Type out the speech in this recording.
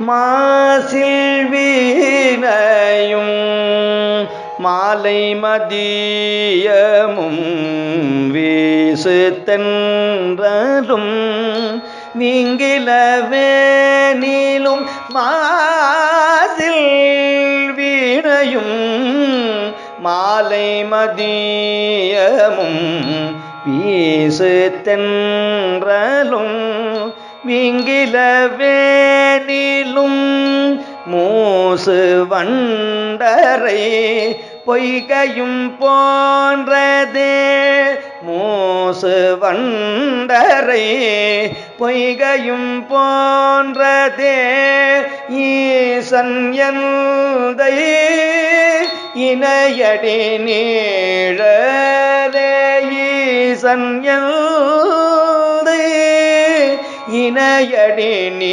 மாசில் வீணையும் மாலை மதியமும் வீசு தென்றலும் நீங்கிலவேனிலும் மாசில் வீணையும் மாலை மதியமும் வீசு தென்றலும் விங்கிலவேனிலும் மூசு வண்டரை பொய்கையும் போன்றதே. மூசு வண்டரை பொய்கையும் போன்றதே. ஈசன் எந்தை இணையடி நீழலே. ஈசன் எந்தை இணையடி நீ